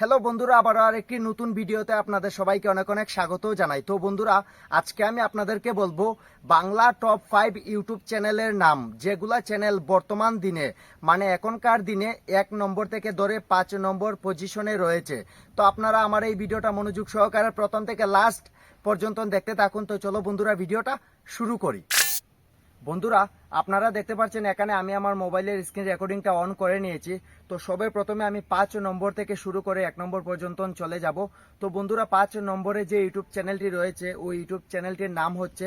Hello বন্ধুরা আবার আর একটি নতুন ভিডিওতে আপনাদের সবাইকে অনেক অনেক স্বাগত জানাই। তো বন্ধুরা, আজকে আমি আপনাদেরকে বলব বাংলা টপ ফাইভ ইউটিউব চ্যানেলের নাম, যেগুলা চ্যানেল বর্তমান দিনে মানে এখনকার দিনে এক নম্বর থেকে ধরে পাঁচ নম্বর পজিশনে রয়েছে। তো আপনারা আমার এই ভিডিওটা মনোযোগ সহকারে প্রথম থেকে লাস্ট পর্যন্ত দেখতে থাকুন। তো চলো বন্ধুরা, ভিডিওটা শুরু করি। বন্ধুরা, আপনারা দেখতে পাচ্ছেন এখানে আমি আমার মোবাইলের স্ক্রিন রেকর্ডিংটা অন করে নিয়েছি। তো সবে প্রথমে আমি পাঁচ নম্বর থেকে শুরু করে এক নম্বর পর্যন্ত চলে যাব। তো বন্ধুরা, পাঁচ নম্বরে যে ইউটিউব চ্যানেলটি রয়েছে, ওই ইউটিউব চ্যানেলটির নাম হচ্ছে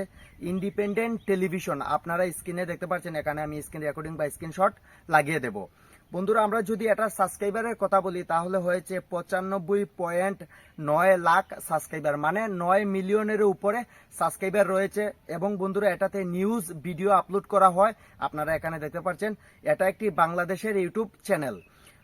ইন্ডিপেন্ডেন্ট টেলিভিশন। আপনারা স্ক্রিনে দেখতে পাচ্ছেন, এখানে আমি স্ক্রিন রেকর্ডিং বা স্ক্রিনশট লাগিয়ে দেবো। বন্ধুরা, আমরা যদি এটা সাবস্ক্রাইবারের কথা বলি, তাহলে হয়েছে পঁচানব্বই পয়েন্ট নয় লাখ সাবস্ক্রাইবার মানে নয় মিলিয়নের উপরে সাবস্ক্রাইবার রয়েছে। এবং বন্ধুরা, এটাতে নিউজ ভিডিও আপলোড করা হয়। আপনারা এখানে দেখতে পাচ্ছেন, এটা একটি বাংলাদেশের ইউটিউব চ্যানেল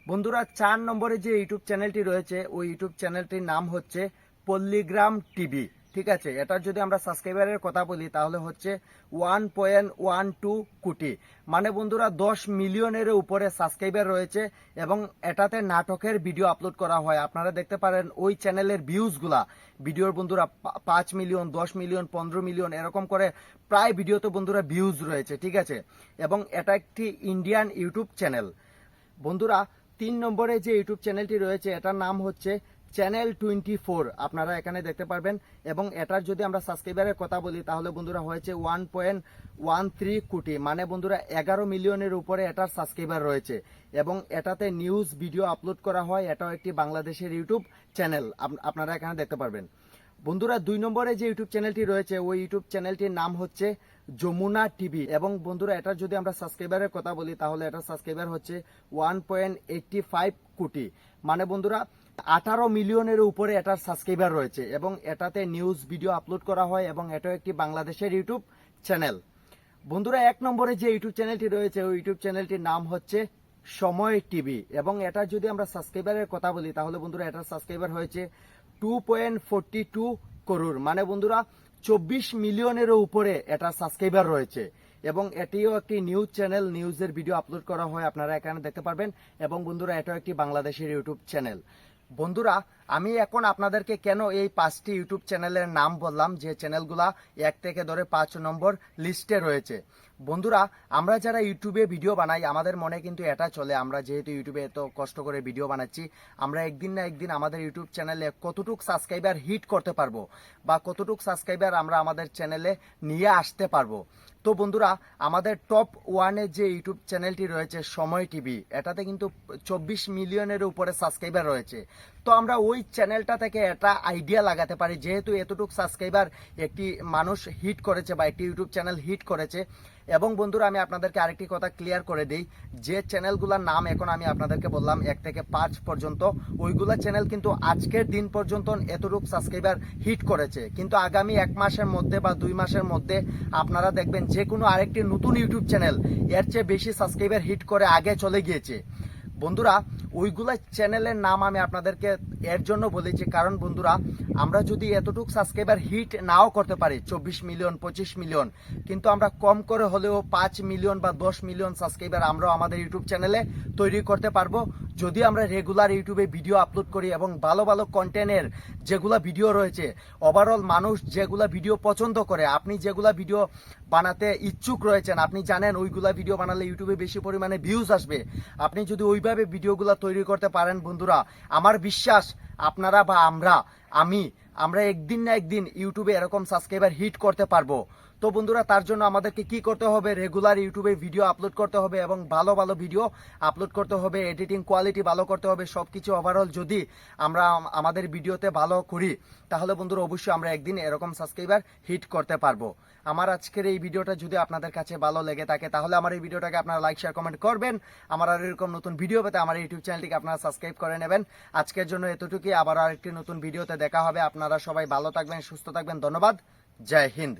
বন্ধুরা, চার নম্বরে যে ইউটিউব চ্যানেলটি রয়েছে, ওই ইউটিউব চ্যানেলটির নাম হচ্ছে পল্লিগ্রাম টিভি। ঠিক আছে? এটার যদি আমরা সাবস্ক্রাইবারের কথা বলি, তাহলে হচ্ছে ওয়ান পয়েন্ট ওয়ান টু কোটি। মানে বন্ধুরা, দশ মিলিয়নের উপরে সাবস্ক্রাইবার রয়েছে এবং এটাতে নাটকের ভিডিও আপলোড করা হয়। আপনারা দেখতে পারেন ওই চ্যানেলের ভিউজগুলা ভিডিওর বন্ধুরা পাঁচ মিলিয়ন, দশ মিলিয়ন, পনেরো মিলিয়ন, এরকম করে প্রায় ভিডিওতে বন্ধুরা ভিউজ রয়েছে, ঠিক আছে? এবং এটা একটি ইন্ডিয়ান ইউটিউব চ্যানেল বন্ধুরা, তিন নম্বরে যে ইউটিউব চ্যানেলটি রয়েছে, এটার নাম হচ্ছে চ্যানেল টোয়েন্টি ফোর, আপনারা এখানে দেখতে পারবেন। এবং এটার যদি আমরা সাবস্ক্রাইবারের কথা বলি, তাহলে বন্ধুরা হয়েছে ওয়ান পয়েন্ট ওয়ান থ্রি কোটি। মানে বন্ধুরা, এগারো মিলিয়নের উপরে এটার সাবস্ক্রাইবার রয়েছে। এবং এটাতে নিউজ, ভিডিও আপলোড করা হয়। এটাও একটি বাংলাদেশের ইউটিউব চ্যানেল। আপ- আপনারা এখানে দেখতে পারবেন। বন্ধুরা, দুই নম্বরে যে ইউটিউব চ্যানেলটি রয়েছে, ওই ইউটিউব চ্যানেলটির নাম হচ্ছে যমুনা টিভি। এবং বন্ধুরা, এটার যদি আমরা সাবস্ক্রাইবারের কথা বলি, তাহলে এটার সাবস্ক্রাইবার হচ্ছে ওয়ান পয়েন্ট এইটটি ফাইভ কোটি। মানে বন্ধুরা আঠারো মিলিয়নের উপরে এটার সাবস্ক্রাইবার রয়েছে এবং এটাতে নিউজ ভিডিও আপলোড করা হয় এবং এটাও একটি বাংলাদেশের ইউটিউব চ্যানেল বন্ধুরা, এক নম্বরে যে ইউটিউব চ্যানেলটি রয়েছে, ওই ইউটিউব চ্যানেলটির নাম হচ্ছে সময় টিভি এবং এটা যদি আমরা সাবস্ক্রাইবারের কথা বলি, তাহলে বন্ধুরা এটার সাবস্ক্রাইবার হয়েছে টু পয়েন্ট ফোরটি টু করুর মানে বন্ধুরা, চব্বিশ মিলিয়নেরও উপরে এটা সাবস্ক্রাইবার রয়েছে এবং এটিও একটি নিউজ চ্যানেল নিউজের ভিডিও আপলোড করা হয়, আপনারা এখানে দেখতে পারবেন। এবং বন্ধুরা, এটাও একটি বাংলাদেশের ইউটিউব চ্যানেল বন্ধুরা, আমি এখন আপনাদেরকে কেন এই পাঁচটি ইউটিউব চ্যানেলের নাম বললাম? যে চ্যানেলগুলা এক থেকে ধরে পাঁচ নম্বর লিস্টে রয়েছে। বন্ধুরা, আমরা যারা ইউটিউবে ভিডিও বানাই, আমাদের মনে কিন্তু এটা চলে। আমরা যেহেতু ইউটিউবে এত কষ্ট করে ভিডিও বানাচ্ছি, আমরা একদিন না একদিন আমাদের ইউটিউব চ্যানেলে কতটুক সাবস্ক্রাইবার হিট করতে পারব বা কতটুক সাবস্ক্রাইবার আমরা আমাদের চ্যানেলে নিয়ে আসতে পারব। তো বন্ধুরা, আমাদের টপ ওয়ানে যে ইউটিউব চ্যানেলটি রয়েছে সময় টিভি, এটাতে কিন্তু চব্বিশ মিলিয়নের উপরে সাবস্ক্রাইবার রয়েছে। তো আমরা ওই চ্যানেলটা থেকে এটা আইডিয়া লাগাতে পারি, যেহেতু এতটুকু সাবস্ক্রাইবার একটি মানুষ হিট করেছে বা একটি ইউটিউব চ্যানেল হিট করেছে। এবং বন্ধুরা, আমি আপনাদেরকে আরেকটি কথা ক্লিয়ার করে দিই। যে চ্যানেলগুলোর নাম এখন আমি আপনাদেরকে বললাম, এক থেকে পাঁচ পর্যন্ত, ওইগুলা চ্যানেল কিন্তু আজকের দিন পর্যন্ত এতটুকু সাবস্ক্রাইবার হিট করেছে। কিন্তু আগামী এক মাসের মধ্যে বা দুই মাসের মধ্যে আপনারা দেখবেন যে কোনো আরেকটি নতুন ইউটিউব চ্যানেল এর চেয়ে বেশি সাবস্ক্রাইবার হিট করে আগে চলে গিয়েছে। বন্ধুরা ওইগুলা চ্যানেলের নাম আমি আপনাদেরকে এর জন্য বলেছি। কারণ বন্ধুরা, আমরা যদি এতটুকু সাবস্ক্রাইবার হিট নাও করতে পারি, চব্বিশ মিলিয়ন পঁচিশ মিলিয়ন কিন্তু আমরা কম করে হলেও পাঁচ মিলিয়ন বা দশ মিলিয়ন সাবস্ক্রাইবার আমরাও আমাদের ইউটিউব চ্যানেলে তৈরি করতে পারব। যদি আমরা রেগুলার ইউটিউবে ভিডিও আপলোড করি এবং ভালো ভালো কন্টেন্টের যেগুলা ভিডিও রয়েছে ওভারঅল মানুষ যেগুলা ভিডিও পছন্দ করে, আপনি যেগুলা ভিডিও বানাতে ইচ্ছুক রয়েছেন, আপনি জানেন ওইগুলা ভিডিও বানালে ইউটিউবে বেশি পরিমাণে ভিউজ আসবে। আপনি যদি ওইভাবে ভিডিওগুলো তৈরি করতে পারেন বন্ধুরা। আমার বিশ্বাস আপনারা বা আমরা, আমি, আমরা একদিন না একদিন ইউটিউবে এরকম সাবস্ক্রাইবার হিট করতে পারব। তো বন্ধুরা, তার জন্য আমাদেরকে কি করতে হবে? রেগুলার ইউটিউবে ভিডিও আপলোড করতে হবে এবং ভালো ভালো ভিডিও আপলোড করতে হবে এডিটিং কোয়ালিটি ভালো করতে হবে সব কিছু ওভারঅল যদি আমরা আমাদের ভিডিওতে ভালো করি, তাহলে বন্ধুরা অবশ্যই আমরা একদিন এরকম সাবস্ক্রাইবার হিট করতে পারব। আমার আজকের এই ভিডিওটা যদি আপনাদের কাছে ভালো লেগে থাকে, তাহলে আমার এই ভিডিওটাকে আপনারা লাইক শেয়ার কমেন্ট করবেন। আমার আর এরকম নতুন ভিডিও পেতে আমার ইউটিউব চ্যানেলটিকে আপনারা সাবস্ক্রাইব করে নেবেন। আজকের জন্য এতটুকুই। আবার আরেকটি নতুন ভিডিওতে দেখা হবে। আপনারা সবাই ভালো থাকবেন, সুস্থ থাকবেন। ধন্যবাদ। জয় হিন্দ।